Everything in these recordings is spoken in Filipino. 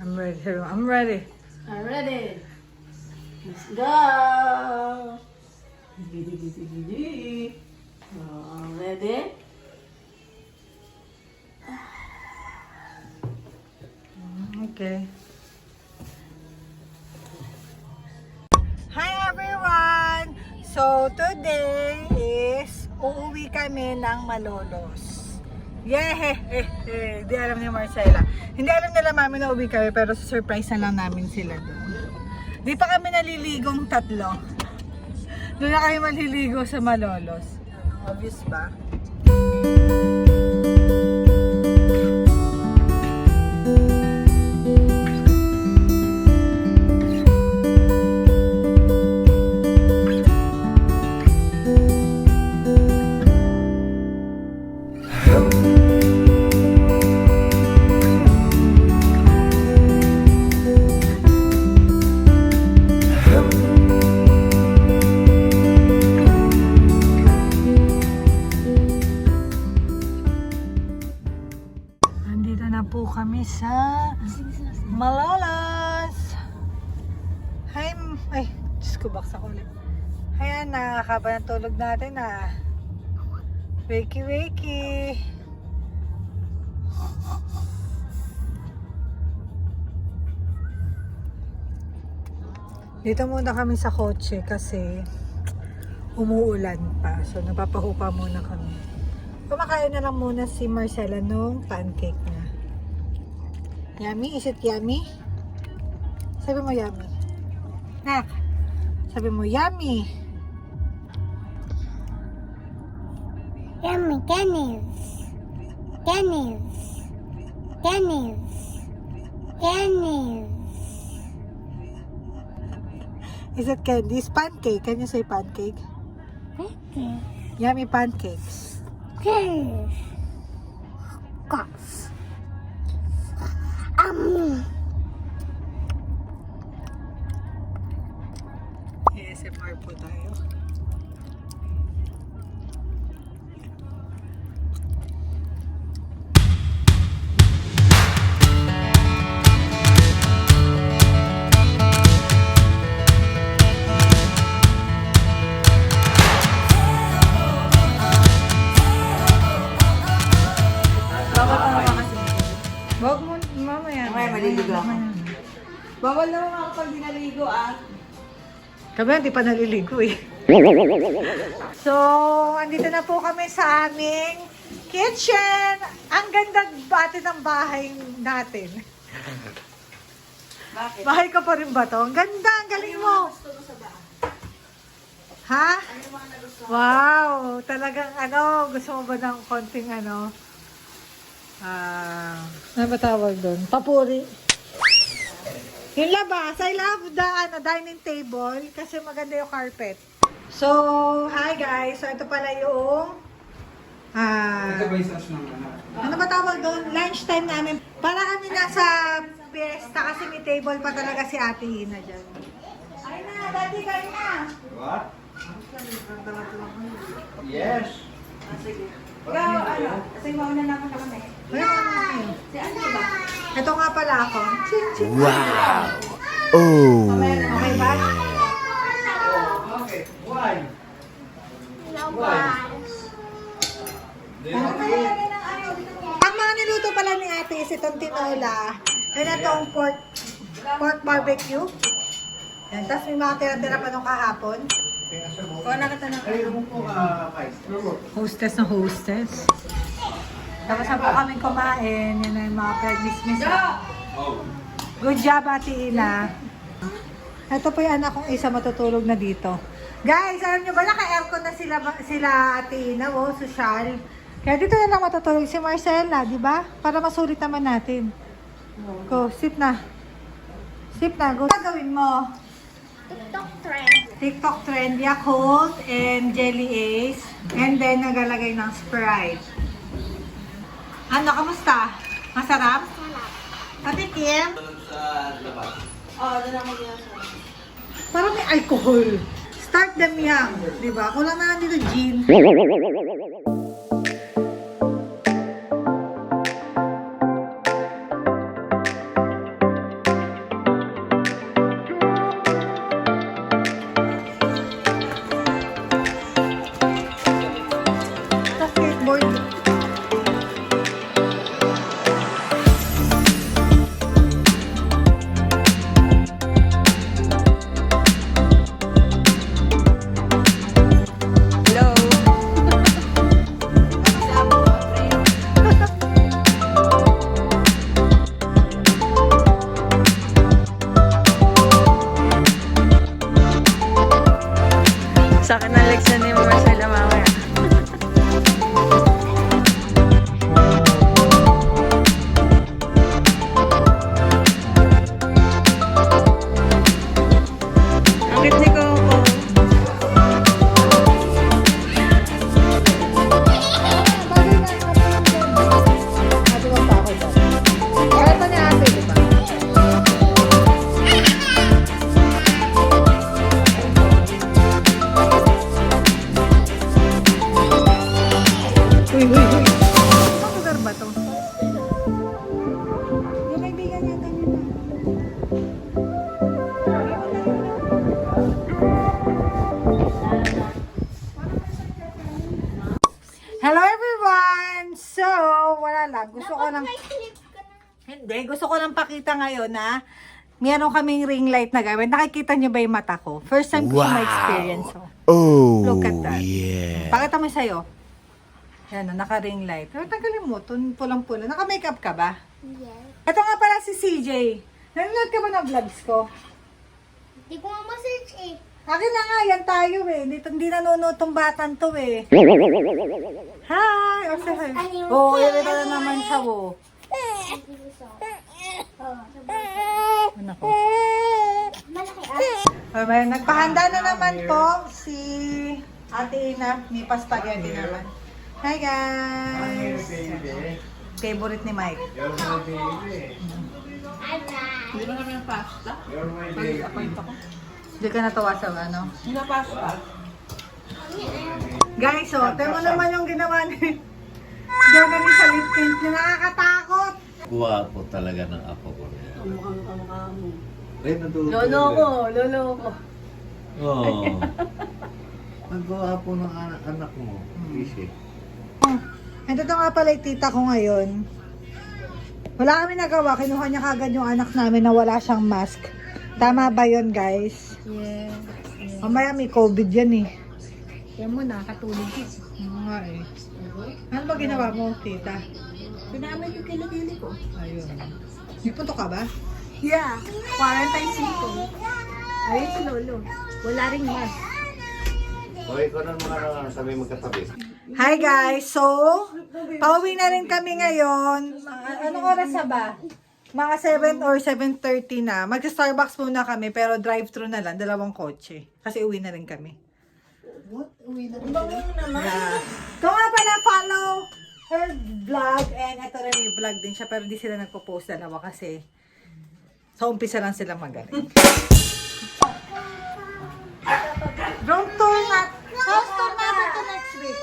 I'm ready. I'm ready. I'm ready. Let's go. Ready? Okay. Hi everyone! So today is uuwi kami ng Malolos. Yeah! Hindi alam ni Marcela. Hindi alam nila mami na uwi kami pero surprise na lang namin sila doon. Di pa kami naliligong tatlo. Doon na kami maliligo sa Malolos. Obvious ba? Sa Malolos. Hi, ay, Diyos ko, baksa ko ulit. Hi, Ana, kaba ng tulog natin ah. Wakey, wakey. Dito muna kami sa kotse kasi umuulan pa. So, napapahupa muna kami. Kumakain na lang muna si Marcela nung pancake niya. Yummy? Is it yummy? Sabi mo yummy. Nak, sabi mo yummy. Yummy Dennis. Dennis. Dennis. Dennis. Is it candies? Pancake. Can you say pancake? Okay. Yummy pancakes. Gosh. ASMR po tayo. Pag di naligo ah. Kami hindi pa naliligo eh. So, andito na po kami sa aming kitchen. Ang ganda bati ng bahay natin. Bakit? Bahay ka pa rin ba to? Ang ganda, ang galing mo. Ha? Wow, talagang ano, gusto mo ba ng konting ano? Ah, ano ba tawag doon? Papuri. Yung labas, I love the ano, dining table kasi maganda yung carpet. So, hi guys. So, ito pala yung ah, Ito ba yung sauce ng ano? ano ba tawag doon? Lunchtime namin. Para kami nasa fiesta kasi may table pa talaga si Ate Ina dyan. Ay na, dati kayo na. What? Yes. Ikaw, ano? Kasi mauna na ako na kami. Wala ka na kayo. Si ano ba? Ito nga pala ako. Chin, chin. Okay ba? Okay. Why? Ano ng ano? Ang mga niluto pala ni Ate is itong tinola. And itong pork, pork barbecue. Yan. Tapos may mga tira-tira pa nung kahapon. Kuha na kita ng Kayo ka, Pais. Hostess na hostess. Tapos na po kami kumain. Yan na yung mga peg-miss Oh. Good job, Ate Ina. Ito po yung anak kong isa matutulog na dito. Guys, alam nyo ba, naka-aircon na sila, sila Ate Ina, oh, social. Kaya dito na lang matutulog si Marcela, di ba? Para masulit naman natin. Go, sit na. Sit na, go. Ano gawin mo? TikTok trend. TikTok trend, Yakult and Jelly Ace. And then, nagalagay ng Sprite. Ano, kamusta? Masarap? Patikim? Oo, doon ako. Parang may alcohol. Start them young, di ba? Kulang na lang dito gin. Lang, hindi, gusto ko lang pakita ngayon na meron kaming ring light na gamit. Nakikita niyo ba yung mata ko? First time ko siya ma-experience. Oh. Oh, Look at that. yeah. Pakita mo sa'yo. Yan, oh, naka-ring light. Pero tanggalin mo, tun pulang-pula. Naka-makeup ka ba? Yes. Ito nga pala si CJ. Nanonood ka ba ng vlogs ko? Di ko nga ma-search eh. Akin na nga, yan tayo eh. Dito, hindi nanonood tong batan to eh. Hi! O say hi. Oo, oh, yan na naman siya oh. Ano ko? Malaki ah. Oh, may nagpahanda na naman po si Ate Ina. May pa-spaghetti naman. Hi guys! Favorite ni Mike. You're my baby. Hindi ba namin pasta? You're my baby. Hindi ka natawa sa ano? Hindi na pasta. Guys, oh, tayo mo naman yung ginawa ni Jogaling sa lip tint niya. Nakakatakot! Guwapo talaga ng apo ko. Mukhang kamukha mo. Ay, natulog. Lolo ko, lolo ko. Oo. Ang guwapo ng anak, anak mo. Easy. Ito to nga pala yung tita ko ngayon. Wala kami nagawa. Kinuha niya kagad yung anak namin na wala siyang mask. Tama ba yun, guys? Yes. Mamaya may COVID yan eh. Yan mo, nakatulog ka. Oo nga eh. Ano ba ginawa mo, tita? Pinamay yung kilikili ko. Ayun. May punto ka ba? Yeah. Quarantine symptom. Ayun si Lolo. Wala ring mask. O, ikaw na mga sabi magkatabi. Hi guys! So, pauwi na rin kami ngayon. Anong oras na ba? Mga 7 or 7.30 na. Mag-Starbucks muna kami pero drive-thru na lang. Dalawang kotse. Kasi uwi na rin kami. What? Uwi na rin Yeah. Ito nga pala, follow her vlog. And ito rin may vlog din siya. Pero di sila nagpo-post dalawa kasi sa umpisa lang sila magaling. Drone tour na. House tour natin to next week.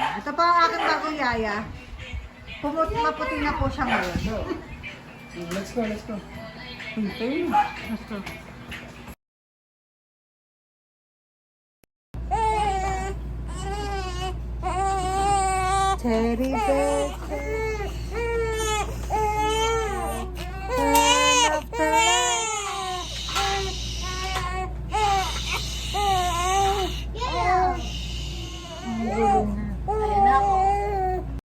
Ito pa ang aking bagong yaya. Pumut maputi na po siya ngayon. Let's go, let's go. Let's go. Teddy bear.